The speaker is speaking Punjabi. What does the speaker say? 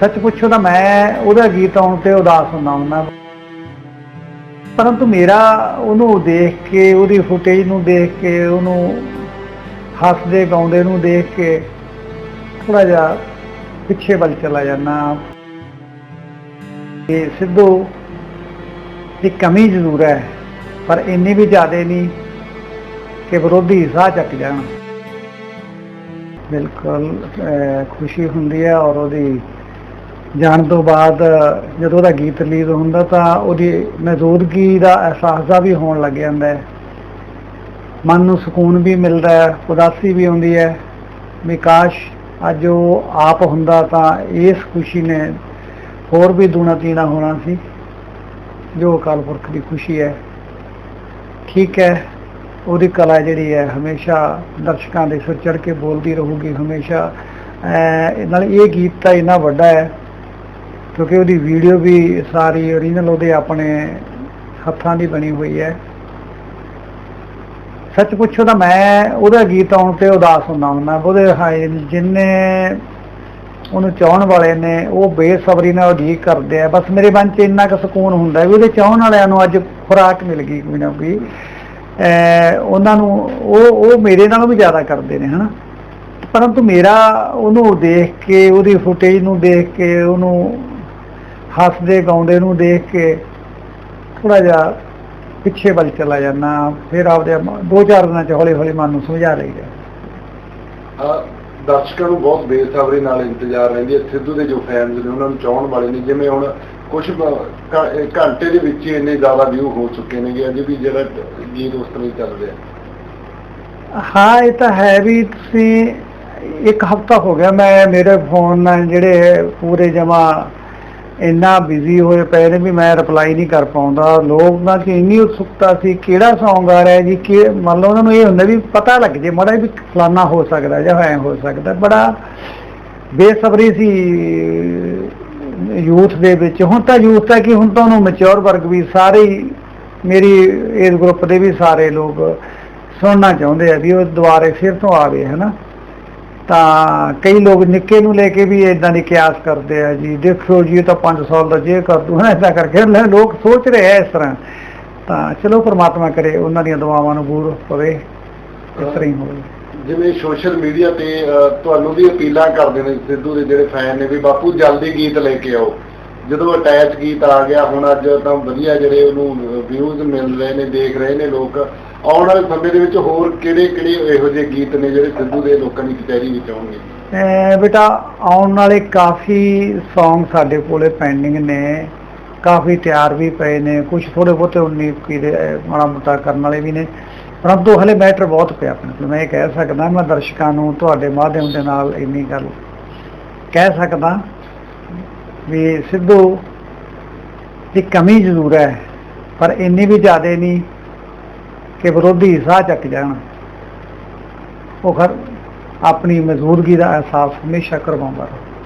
ਸੱਚ ਪੁੱਛੋ ਤਾਂ ਮੈਂ ਉਹਦਾ ਗੀਤ ਆਉਣ ਤੇ ਉਦਾਸ ਹੁੰਦਾ ਹੁੰਦਾ। ਪਰੰਤੂ ਮੇਰਾ ਉਹਨੂੰ ਦੇਖ ਕੇ ਉਹਦੀ ਫੁਟੇਜ ਨੂੰ ਦੇਖ ਕੇ ਉਹਨੂੰ ਹੱਸਦੇ ਗਾਉਂਦੇ ਨੂੰ ਦੇਖ ਕੇ ਥੋੜਾ ਜਿਹਾ ਪਿੱਛੇ ਵੱਲ ਚਲਾ ਜਾਂਦਾ। ਇਹ ਸਿੱਧੂ ਦੀ ਕਮੀ ਜ਼ਰੂਰ ਹੈ ਪਰ ਇੰਨੀ ਵੀ ਜ਼ਿਆਦਾ ਨਹੀਂ ਕਿ ਵਿਰੋਧੀ ਸਾਹ ਚੱਕ ਜਾਣ। ਬਿਲਕੁਲ ਅਹ, ਖੁਸ਼ੀ ਹੁੰਦੀ ਹੈ ਔਰ ਉਹਦੀ ਜਾਣ ਤੋਂ ਬਾਅਦ ਜਦੋਂ ਉਹਦਾ ਗੀਤ ਰਿਲੀਜ਼ ਹੁੰਦਾ ਤਾਂ ਉਹਦੀ ਮੌਜੂਦਗੀ ਦਾ ਅਹਿਸਾਸ ਦਾ ਵੀ ਹੋਣ ਲੱਗ ਜਾਂਦਾ ਹੈ। ਮਨ ਨੂੰ ਸਕੂਨ ਵੀ ਮਿਲਦਾ ਹੈ, ਉਦਾਸੀ ਵੀ ਆਉਂਦੀ ਹੈ। ਵਿਕਾਸ਼ ਅੱਜ ਉਹ ਆਪ ਹੁੰਦਾ ਤਾਂ ਇਸ ਖੁਸ਼ੀ ਨੇ ਹੋਰ ਵੀ ਦੂਣਾ ਤੀਣਾ ਹੋਣਾ ਸੀ, ਜੋ ਅਕਾਲ ਪੁਰਖ ਦੀ ਖੁਸ਼ੀ ਹੈ। ਠੀਕ ਹੈ, ਉਹਦੀ ਕਲਾ ਜਿਹੜੀ ਹੈ ਹਮੇਸ਼ਾ ਦਰਸ਼ਕਾਂ ਦੇ ਸਿਰ ਚੜ ਕੇ ਬੋਲਦੀ ਰਹੂਗੀ, ਹਮੇਸ਼ਾ ਨਾਲ ਇਹ ਗੀਤ ਤਾਂ ਇੰਨਾ ਵੱਡਾ ਹੈ ਕਿਉਂਕਿ ਉਹਦੀ ਵੀਡੀਓ ਵੀ ਸਾਰੀ ਓਰੀਜਨਲ ਉਹਦੇ ਆਪਣੇ ਹੱਥਾਂ ਦੀ ਬਣੀ ਹੋਈ ਹੈ। ਸੱਚ ਪੁੱਛੋ ਤਾਂ ਮੈਂ ਉਹਦਾ ਗੀਤ ਆਉਣ ਤੇ ਉਦਾਸ ਹੁੰਦਾ ਹੁੰਦਾ। ਉਹਦੇ ਜਿੰਨੇ ਉਹਨੂੰ ਚਾਹਣ ਵਾਲੇ ਨੇ, ਉਹ ਬੇਸਬਰੀ ਨਾਲ ਉਡੀਕ ਕਰਦੇ ਆ। ਬਸ ਮੇਰੇ ਮਨ 'ਚ ਇੰਨਾ ਕੁ ਸਕੂਨ ਹੁੰਦਾ ਵੀ ਉਹਦੇ ਚਾਹਣ ਵਾਲਿਆਂ ਨੂੰ ਅੱਜ ਖੁਰਾਕ ਮਿਲ ਗਈ ਕੋਈ ਨਾ ਕੋਈ। ਅਹ ਉਹਨਾਂ ਨੂੰ ਉਹ ਉਹ ਮੇਰੇ ਨਾਲੋਂ ਵੀ ਜ਼ਿਆਦਾ ਕਰਦੇ ਨੇ, ਹਨਾ। ਪਰੰਤੂ ਮੇਰਾ ਉਹਨੂੰ ਦੇਖ ਕੇ, ਉਹਦੀ ਫੁਟੇਜ ਨੂੰ ਦੇਖ ਕੇ, ਉਹਨੂੰ ਹੱਸਦੇ ਗਾਉਂਦੇ ਨੂੰ ਦੇਖ ਕੇ ਥੋੜਾ ਜਿਹਾ ਪਿੱਛੇ ਵੱਲ ਚਲਾ ਜਾਂਦਾ ਫਿਰ ਆਪਦੇ ਦੋ ਚਾਰ ਦਿਨਾਂ ਚ ਹੌਲੀ ਹੌਲੀ ਮਨ ਨੂੰ ਸਮਝਾ ਲਈਦਾ। ਅਹ ਦਰਸ਼ਕਾਂ ਨੂੰ ਬਹੁਤ ਬੇਸਬਰੀ ਨਾਲ ਇੰਤਜ਼ਾਰ ਰਹਿੰਦੀ ਹੈ ਸਿੱਧੂ ਦੇ ਜੋ ਫੈਨਸ ਨੇ ਉਹਨਾਂ ਨੂੰ ਚਾਹਣ ਵਾਲੇ ਨੇ ਜਿਵੇਂ ਹੁਣ ਕੁਝ ਘੰਟੇ ਦੇ ਵਿੱਚ ਹੀ ਇੰਨੇ ਜ਼ਿਆਦਾ ਵਿਊ ਹੋ ਚੁੱਕੇ ਨੇ ਕਿ ਅਜੇ ਵੀ ਜਿਹੜਾ ਗੀਤ ਉਸ ਤਰ੍ਹਾਂ ਹੀ ਚੱਲ ਰਿਹਾ। ਹਾਂ ਇਹ ਤਾਂ ਹੈ ਵੀ ਤੁਸੀਂ ਇੱਕ ਹਫਤਾ ਹੋ ਗਿਆ ਮੈਂ ਮੇਰੇ ਫੋਨ ਨਾਲ ਜਿਹੜੇ ਪੂਰੇ ਜਮਾ ਇੰਨਾ ਬਿਜ਼ੀ ਹੋਏ ਪਏ ਨੇ ਵੀ ਮੈਂ ਰਿਪਲਾਈ ਨਹੀਂ ਕਰ ਪਾਉਂਦਾ। ਲੋਕਾਂ 'ਚ ਇੰਨੀ ਉਤਸੁਕਤਾ ਸੀ, ਕਿਹੜਾ Song ਆ ਰਿਹਾ ਜੀ, ਕਿ ਮੰਨ ਲਓ ਉਹਨਾਂ ਨੂੰ ਇਹ ਹੁੰਦਾ ਵੀ ਪਤਾ ਲੱਗ ਜੇ ਮਾੜਾ ਵੀ ਫਲਾਨਾ ਹੋ ਸਕਦਾ ਜਾਂ ਐ ਹੋ ਸਕਦਾ। ਬੜਾ ਬੇਸਬਰੀ ਸੀ ਯੂਥ ਦੇ ਵਿੱਚ। ਹੁਣ ਤਾਂ ਯੂਥ ਤਾਂ ਕਿ ਹੁਣ ਤਾਂ ਉਹਨੂੰ ਮੈਚੁਰ ਵਰਗ ਵੀ ਸਾਰੇ ਹੀ, ਮੇਰੀ ਇਸ ਗਰੁੱਪ ਦੇ ਵੀ ਸਾਰੇ ਲੋਕ ਸੁਣਨਾ ਚਾਹੁੰਦੇ ਆ ਵੀ ਉਹ ਦੁਬਾਰੇ ਫਿਰ ਤੋਂ ਆਵੇ, ਹਨਾ? ਤਾਂ ਕਈ ਲੋਕ ਨਿੱਕੇ ਨੂੰ ਲੈ ਕੇ ਵੀ ਇਦਾਂ ਦੀ ਕਿਆਸ ਕਰਦੇ ਆ ਜੀ, ਦੇਖੋ ਜੀ ਤਾਂ 5 ਸਾਲ ਦਾ ਜੇ ਕਰ ਦੂ, ਹਨਾ ਇਦਾਂ ਕਰਕੇ। ਲੋਕ ਸੋਚ ਰਹੇ ਆ ਇਸ ਤਰ੍ਹਾਂ। ਤਾਂ ਚਲੋ, ਪ੍ਰਮਾਤਮਾ ਕਰੇ, ਉਹਨਾਂ ਦੀਆਂ ਦੁਆਵਾਂ ਨੂੰ ਬੂਰ ਪਵੇ, ਇਸ ਤਰ੍ਹਾਂ ਹੀ ਹੋਵੇ। ਜਿਵੇਂ ਸੋਸ਼ਲ ਮੀਡੀਆ ਤੇ ਤੁਹਾਨੂੰ ਵੀ ਅਪੀਲਾਂ ਕਰਦੇ ਨੇ, ਸਿੱਧੂ ਦੇ ਜਿਹੜੇ ਫੈਨ ਨੇ ਵੀ, ਬਾਪੂ, ਜਲਦੀ ਗੀਤ ਲੈ ਕੇ ਆਓ। ਜਦੋਂ ਅਟੈਚ ਗੀਤ ਆ ਗਿਆ, ਹੁਣ ਅੱਜ ਤਾਂ ਵਧੀਆ ਜਿਹੜੇ ਉਹਨੂੰ ਵਿਊਜ਼ ਮਿਲ ਰਹੇ ਨੇ, ਦੇਖ ਰਹੇ ਨੇ ਲੋਕ ਆਉਣ ਵਾਲੇ ਸਮੇਂ ਦੇ ਵਿੱਚ ਹੋਰ ਕਿਹੜੇ ਕਿਹੜੇ ਇਹੋ ਜਿਹੇ ਗੀਤ ਨੇ ਜਿਹੜੇ ਸਿੱਧੂ ਦੇ ਲੋਕਾਂ ਦੀ ਕਚਹਿਰੀ ਵਿੱਚ ਆਉਣਗੇ? ਬੇਟਾ, ਆਉਣ ਵਾਲੇ ਕਾਫੀ Song ਸਾਡੇ ਕੋਲੇ ਪੈਂਡਿੰਗ ਨੇ। ਕਾਫੀ ਤਿਆਰ ਵੀ ਪਏ ਨੇ। ਕੁਝ ਥੋੜੇ ਬਹੁਤੇ 19 ਕੀ ਦੇ ਮਾੜਾ ਮੋਟਾ ਕਰਨ ਵਾਲੇ ਵੀ ਨੇ। ਪਰੰਤੂ ਹਲੇ ਮੈਟਰ ਬਹੁਤ ਪਿਆ ਆਪਣੇ ਕੋਲ। ਮੈਂ ਇਹ ਕਹਿ ਸਕਦਾ, ਮੈਂ ਦਰਸ਼ਕਾਂ ਨੂੰ ਤੁਹਾਡੇ ਮਾਧਿਅਮ ਦੇ ਨਾਲ ਇੰਨੀ ਗੱਲ ਕਹਿ ਸਕਦਾ ਵੀ ਸਿੱਧੂ ਦੀ ਕਮੀ ਜ਼ਰੂਰ ਹੈ, ਪਰ ਇੰਨੀ ਵੀ ਜ਼ਿਆਦਾ ਨਹੀਂ ਕਿ ਵਿਰੋਧੀ ਸਾਹ ਚੱਕ ਜਾਣ। ਉਹ ਖਰ ਆਪਣੀ ਮੌਜੂਦਗੀ ਦਾ ਅਹਿਸਾਸ ਹਮੇਸ਼ਾ ਕਰਵਾਉਂਦਾ ਰਹੇ।